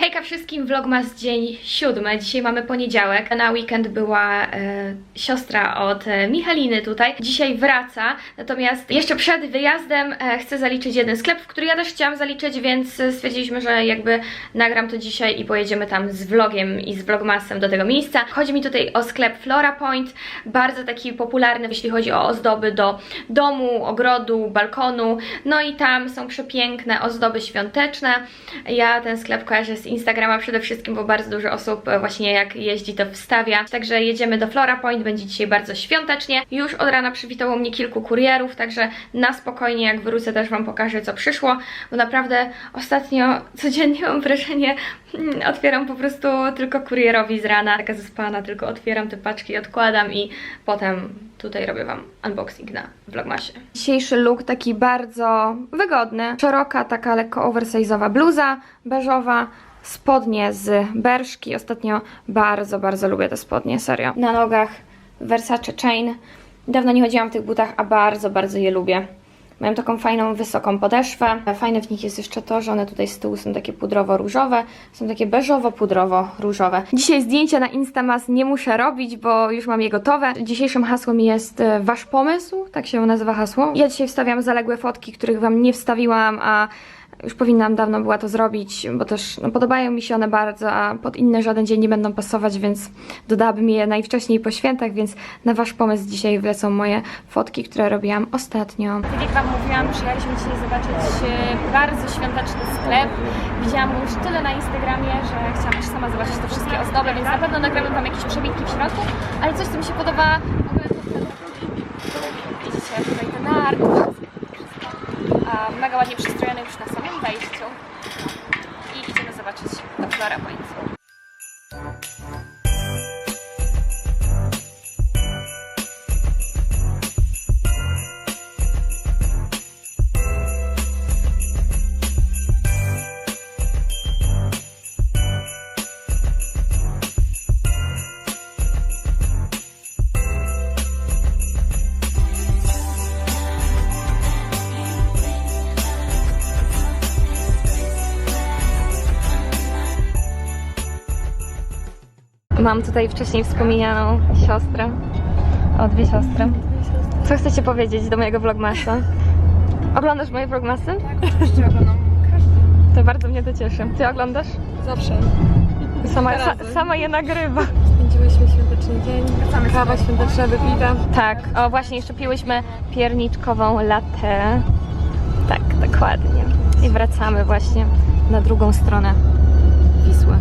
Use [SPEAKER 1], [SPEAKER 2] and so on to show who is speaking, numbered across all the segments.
[SPEAKER 1] Hejka wszystkim, vlogmas dzień siódmy. Dzisiaj mamy poniedziałek. Na weekend była e, siostra od e, Michaliny tutaj. Dzisiaj wraca, natomiast jeszcze przed wyjazdem e, chcę zaliczyć jeden sklep, w który ja też chciałam zaliczyć, więc e, stwierdziliśmy, że jakby nagram to dzisiaj i pojedziemy tam z vlogiem i z vlogmasem do tego miejsca. Chodzi mi tutaj o sklep Flora Point, bardzo taki popularny, jeśli chodzi o ozdoby do domu, ogrodu, balkonu. No i tam są przepiękne ozdoby świąteczne. Ja ten sklep kojarzę z Instagrama przede wszystkim, bo bardzo dużo osób e, właśnie jak jeździ to wstawia. Także jedziemy do Flora Point, będzie dzisiaj bardzo świątecznie. Już od rana przywitało mnie kilku kurierów, także na spokojnie jak wrócę też Wam pokażę co przyszło, bo naprawdę ostatnio codziennie mam wrażenie, mm, otwieram po prostu tylko kurierowi z rana, taka zaspana, tylko otwieram te paczki, odkładam i potem tutaj robię Wam unboxing na Vlogmasie. Dzisiejszy look taki bardzo wygodny, szeroka, taka lekko oversize'owa bluza beżowa, spodnie z berszki. Ostatnio bardzo, bardzo lubię te spodnie, serio. Na nogach Versace Chain. Dawno nie chodziłam w tych butach, a bardzo, bardzo je lubię. Mają taką fajną, wysoką podeszwę. Fajne w nich jest jeszcze to, że one tutaj z tyłu są takie pudrowo-różowe, są takie beżowo-pudrowo-różowe. Dzisiaj zdjęcia na Instamas nie muszę robić, bo już mam je gotowe. Dzisiejszym hasłem jest e, Wasz pomysł, tak się nazywa hasło. Ja dzisiaj wstawiam zaległe fotki, których Wam nie wstawiłam, a już powinnam dawno była to zrobić, bo też no, podobają mi się one bardzo, a pod inny żaden dzień nie będą pasować, więc dodałabym je najwcześniej po świętach, więc na Wasz pomysł dzisiaj wlecą moje fotki, które robiłam ostatnio. Tak jak Wam mówiłam, przyjechaliśmy dzisiaj zobaczyć e, bardzo świąteczny sklep. Widziałam już tyle na Instagramie, że chciałam też sama zobaczyć te wszystkie ozdoby, więc na pewno nagramy Wam jakieś przebitki w środku, ale coś, co mi się podoba, w ogóle. Widzicie, tutaj ten art, wszystko. A, mega ładnie przystrojony już na samym wejściu. I idziemy zobaczyć do Flora Mam tutaj wcześniej wspomnianą siostrę. O, dwie siostry. Co chcecie powiedzieć do mojego vlogmasa? Oglądasz moje vlogmasy?
[SPEAKER 2] Oczywiście oglądam.
[SPEAKER 1] To bardzo mnie to cieszy. Ty oglądasz?
[SPEAKER 2] Zawsze.
[SPEAKER 1] Sama, sa, sama je nagrywa.
[SPEAKER 2] Spędziłyśmy świąteczny dzień. Wracamy Kawa świąteczna wypita.
[SPEAKER 1] Tak, o właśnie jeszcze piłyśmy pierniczkową latę. Tak, dokładnie. I wracamy właśnie na drugą stronę Wisły.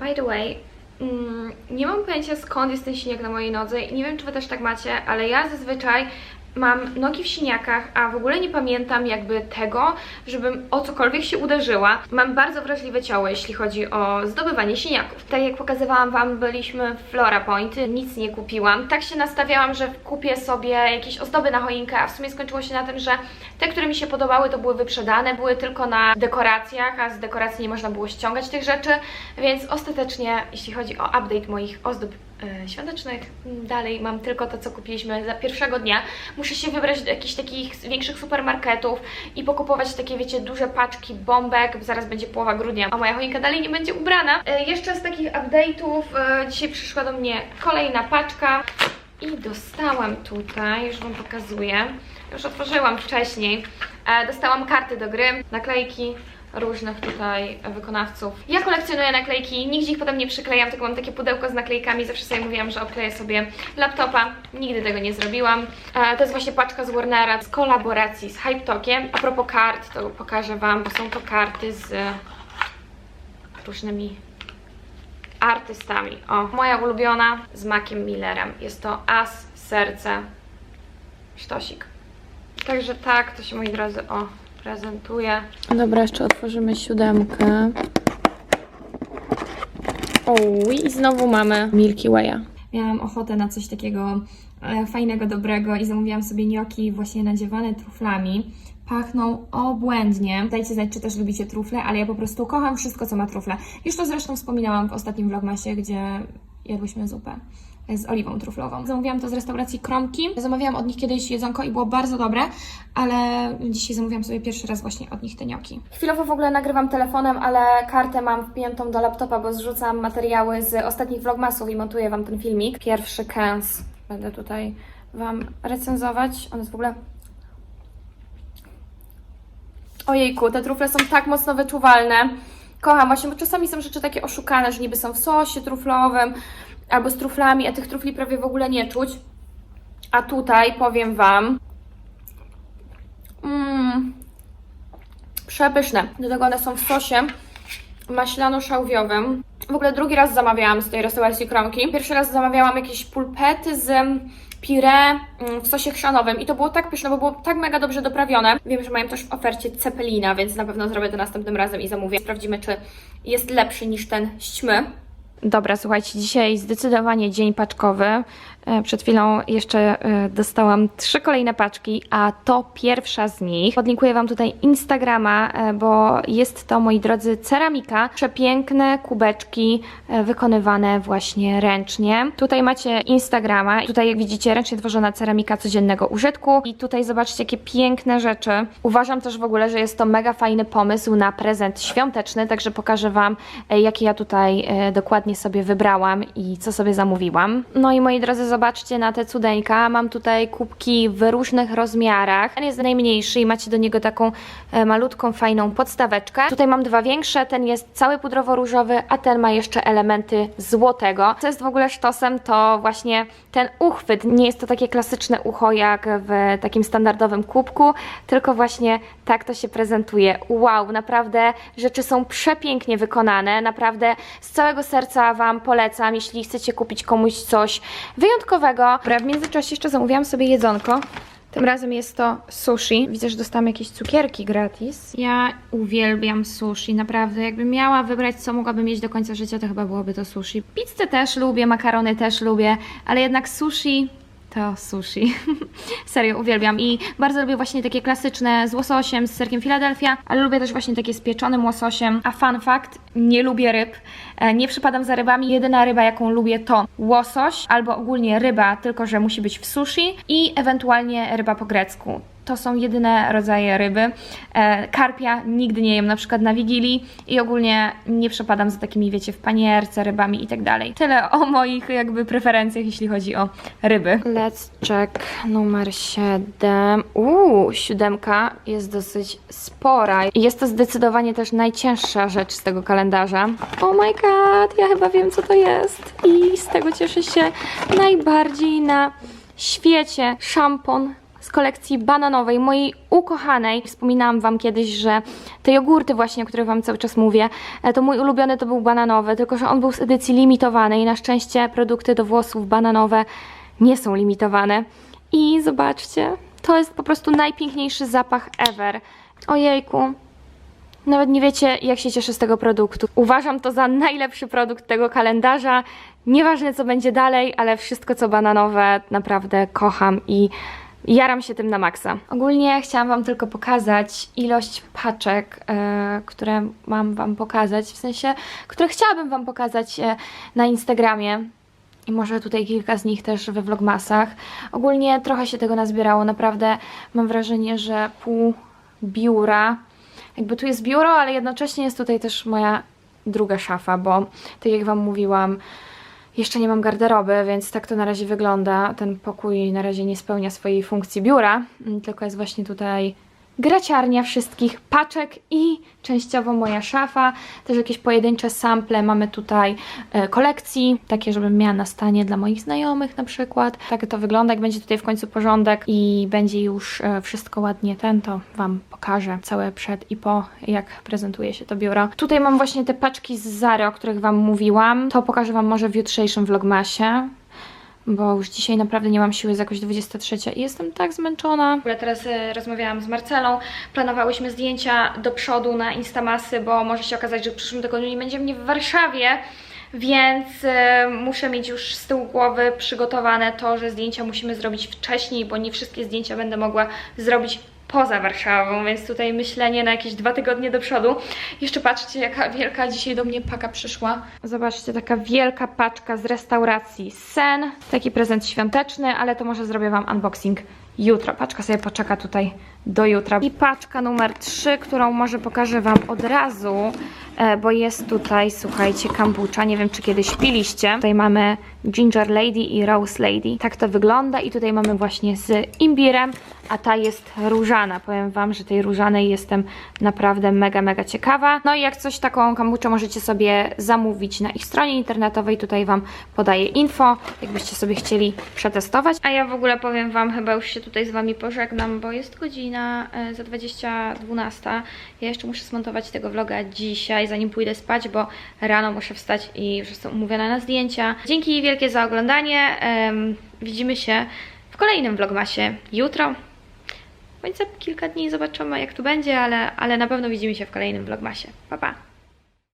[SPEAKER 1] By the way, mm, nie mam pojęcia skąd jest ten siniak na mojej nodze i nie wiem czy wy też tak macie, ale ja zazwyczaj mam nogi w siniakach, a w ogóle nie pamiętam jakby tego, żebym o cokolwiek się uderzyła. Mam bardzo wrażliwe ciało, jeśli chodzi o zdobywanie siniaków. Tak jak pokazywałam Wam, byliśmy w Flora Point, nic nie kupiłam. Tak się nastawiałam, że kupię sobie jakieś ozdoby na choinkę, a w sumie skończyło się na tym, że te, które mi się podobały, to były wyprzedane, były tylko na dekoracjach, a z dekoracji nie można było ściągać tych rzeczy, więc ostatecznie, jeśli chodzi o update moich ozdób świątecznych. Mm, Dalej mam tylko to, co kupiliśmy za pierwszego dnia. Muszę się wybrać do jakichś takich większych supermarketów i pokupować takie, wiecie, duże paczki bombek. Zaraz będzie połowa grudnia, a moja choinka dalej nie będzie ubrana. E, Jeszcze z takich update'ów e, dzisiaj przyszła do mnie kolejna paczka i dostałam tutaj, już Wam pokazuję, już otworzyłam wcześniej, e, dostałam karty do gry, naklejki, różnych tutaj wykonawców. Ja kolekcjonuję naklejki, nigdzie ich potem nie przyklejam, tylko mam takie pudełko z naklejkami, zawsze sobie mówiłam, że obkleję sobie laptopa, nigdy tego nie zrobiłam. E, to jest właśnie paczka z Warnera z kolaboracji z Hype Talkiem. A propos kart, to pokażę Wam, bo są to karty z e, różnymi artystami. O, moja ulubiona z Maciem Millerem. Jest to As, Serce, Sztosik. Także tak, to się moi drodzy, o, prezentuje. Dobra, jeszcze otworzymy siódemkę. O, i znowu mamy Milky Way'a. Miałam ochotę na coś takiego e, fajnego, dobrego i zamówiłam sobie gnocchi właśnie nadziewane truflami. Pachną obłędnie. Dajcie znać, czy też lubicie trufle, ale ja po prostu kocham wszystko, co ma trufle. Już to zresztą wspominałam w ostatnim vlogmasie, gdzie jadłyśmy zupę z oliwą truflową. Zamówiłam to z restauracji Kromki. Zamawiałam od nich kiedyś jedzonko i było bardzo dobre, ale dzisiaj zamówiłam sobie pierwszy raz właśnie od nich te gnocchi. Chwilowo w ogóle nagrywam telefonem, ale kartę mam wpiętą do laptopa, bo zrzucam materiały z ostatnich vlogmasów i montuję Wam ten filmik. Pierwszy kęs będę tutaj Wam recenzować. On jest w ogóle Ojejku, te trufle są tak mocno wyczuwalne. Kocham właśnie, bo czasami są rzeczy takie oszukane, że niby są w sosie truflowym albo z truflami, a tych trufli prawie w ogóle nie czuć. A tutaj powiem Wam, mmm, przepyszne. Do tego one są w sosie maślano-szałwiowym. W ogóle drugi raz zamawiałam z tej restauracji Kromki. Pierwszy raz zamawiałam jakieś pulpety z pire mm, w sosie chrzanowym i to było tak pyszne, bo było tak mega dobrze doprawione. Wiem, że mają też w ofercie cepelina, więc na pewno zrobię to następnym razem i zamówię. Sprawdzimy, czy jest lepszy niż ten ścimy. Dobra, słuchajcie, dzisiaj zdecydowanie dzień paczkowy. E, Przed chwilą jeszcze e, dostałam trzy kolejne paczki, a to pierwsza z nich. Podlinkuję Wam tutaj Instagrama, e, bo jest to, moi drodzy, ceramika. Przepiękne kubeczki wykonywane właśnie ręcznie. Tutaj macie Instagrama. Tutaj, jak widzicie, ręcznie tworzona ceramika codziennego użytku. I tutaj zobaczcie, jakie piękne rzeczy. Uważam też w ogóle, że jest to mega fajny pomysł na prezent świąteczny, także pokażę Wam, jakie ja tutaj dokładnie sobie wybrałam i co sobie zamówiłam. No i moi drodzy, zobaczcie na te cudeńka. Mam tutaj kubki w różnych rozmiarach. Ten jest najmniejszy i macie do niego taką e, malutką, fajną podstaweczkę. Tutaj mam dwa większe, ten jest cały pudrowo-różowy, a ten ma jeszcze elementy złotego. Co jest w ogóle sztosem, to właśnie ten uchwyt. Nie jest to takie klasyczne ucho jak w takim standardowym kubku, tylko właśnie tak to się prezentuje. Wow, naprawdę rzeczy są przepięknie wykonane. Naprawdę z całego serca Wam polecam, jeśli chcecie kupić komuś coś wyjątkowego. Dobra, w międzyczasie jeszcze zamówiłam sobie jedzonko. Tym razem jest to sushi. Widzę, że dostałam jakieś cukierki gratis. Ja uwielbiam sushi, naprawdę. Jakbym miała wybrać, co mogłabym mieć do końca życia, to chyba byłoby to sushi. Pizzę też lubię, makarony też lubię, ale jednak sushi to sushi. Serio, uwielbiam. I bardzo lubię właśnie takie klasyczne z łososiem, z serkiem Philadelphia, ale lubię też właśnie takie z pieczonym łososiem. A fun fact, nie lubię ryb. E, Nie przypadam za rybami. Jedyna ryba, jaką lubię, to łosoś albo ogólnie ryba, tylko że musi być w sushi i ewentualnie ryba po grecku. To są jedyne rodzaje ryby. E, karpia nigdy nie jem, na przykład na Wigilii i ogólnie nie przepadam za takimi, wiecie, w panierce, rybami i tak dalej. Tyle o moich jakby preferencjach, jeśli chodzi o ryby. Let's check numer 7. Uuu, siódemka jest dosyć spora. Jest to zdecydowanie też najcięższa rzecz z tego kalendarza. Oh my god, ja chyba wiem co to jest. I z tego cieszę się najbardziej na świecie. Szampon z kolekcji bananowej, mojej ukochanej. Wspominałam Wam kiedyś, że te jogurty właśnie, o których Wam cały czas mówię, e, to mój ulubiony to był bananowy, tylko że on był z edycji limitowanej. Na szczęście produkty do włosów bananowe nie są limitowane. I zobaczcie, to jest po prostu najpiękniejszy zapach ever. Ojejku, nawet nie wiecie, jak się cieszę z tego produktu. Uważam to za najlepszy produkt tego kalendarza. Nieważne, co będzie dalej, ale wszystko, co bananowe, naprawdę kocham i jaram się tym na maksa. Ogólnie chciałam Wam tylko pokazać ilość paczek, e, które mam Wam pokazać, w sensie, które chciałabym Wam pokazać e, na Instagramie. I może tutaj kilka z nich też we vlogmasach. Ogólnie trochę się tego nazbierało, naprawdę mam wrażenie, że pół biura jakby tu jest biuro, ale jednocześnie jest tutaj też moja druga szafa, bo tak jak Wam mówiłam, jeszcze nie mam garderoby, więc tak to na razie wygląda. Ten pokój na razie nie spełnia swojej funkcji biura, mm, tylko jest właśnie tutaj graciarnia wszystkich paczek i częściowo moja szafa. Też jakieś pojedyncze sample mamy tutaj e, kolekcji, takie, żebym miała na stanie dla moich znajomych na przykład. Tak to wygląda, jak będzie tutaj w końcu porządek i będzie już e, wszystko ładnie ten, to Wam pokażę całe przed i po, jak prezentuje się to biuro. Tutaj mam właśnie te paczki z Zary, o których Wam mówiłam. To pokażę Wam może w jutrzejszym vlogmasie bo już dzisiaj naprawdę nie mam siły, jest jakoś 23 i jestem tak zmęczona. Ogóle teraz e, rozmawiałam z Marcelą, planowałyśmy zdjęcia do przodu na Instamasy, bo może się okazać, że w przyszłym tygodniu nie będzie mnie w Warszawie, więc e, muszę mieć już z tyłu głowy przygotowane to, że zdjęcia musimy zrobić wcześniej, bo nie wszystkie zdjęcia będę mogła zrobić poza Warszawą, więc tutaj myślenie na jakieś dwa tygodnie do przodu. Jeszcze patrzcie, jaka wielka dzisiaj do mnie paka przyszła. Zobaczcie, taka wielka paczka z restauracji Sen. Taki prezent świąteczny, ale to może zrobię Wam unboxing jutro. Paczka sobie poczeka tutaj do jutra. I paczka numer 3, którą może pokażę Wam od razu, e, bo jest tutaj, słuchajcie, kombucha. Nie wiem, czy kiedyś piliście. Tutaj mamy Ginger Lady i Rose Lady. Tak to wygląda i tutaj mamy właśnie z imbirem, a ta jest różana. Powiem Wam, że tej różanej jestem naprawdę mega, mega ciekawa. No i jak coś taką kombuczę możecie sobie zamówić na ich stronie internetowej. Tutaj Wam podaję info, jakbyście sobie chcieli przetestować. A ja w ogóle powiem Wam, chyba już się tutaj z Wami pożegnam, bo jest godzina e, za 20.12. Ja jeszcze muszę smontować tego vloga dzisiaj, zanim pójdę spać, bo rano muszę wstać i już jestem umówiona na zdjęcia. Dzięki wielkie za oglądanie. Widzimy się w kolejnym vlogmasie jutro. Bądź za kilka dni zobaczymy jak tu będzie, ale, ale na pewno widzimy się w kolejnym vlogmasie. Pa, pa!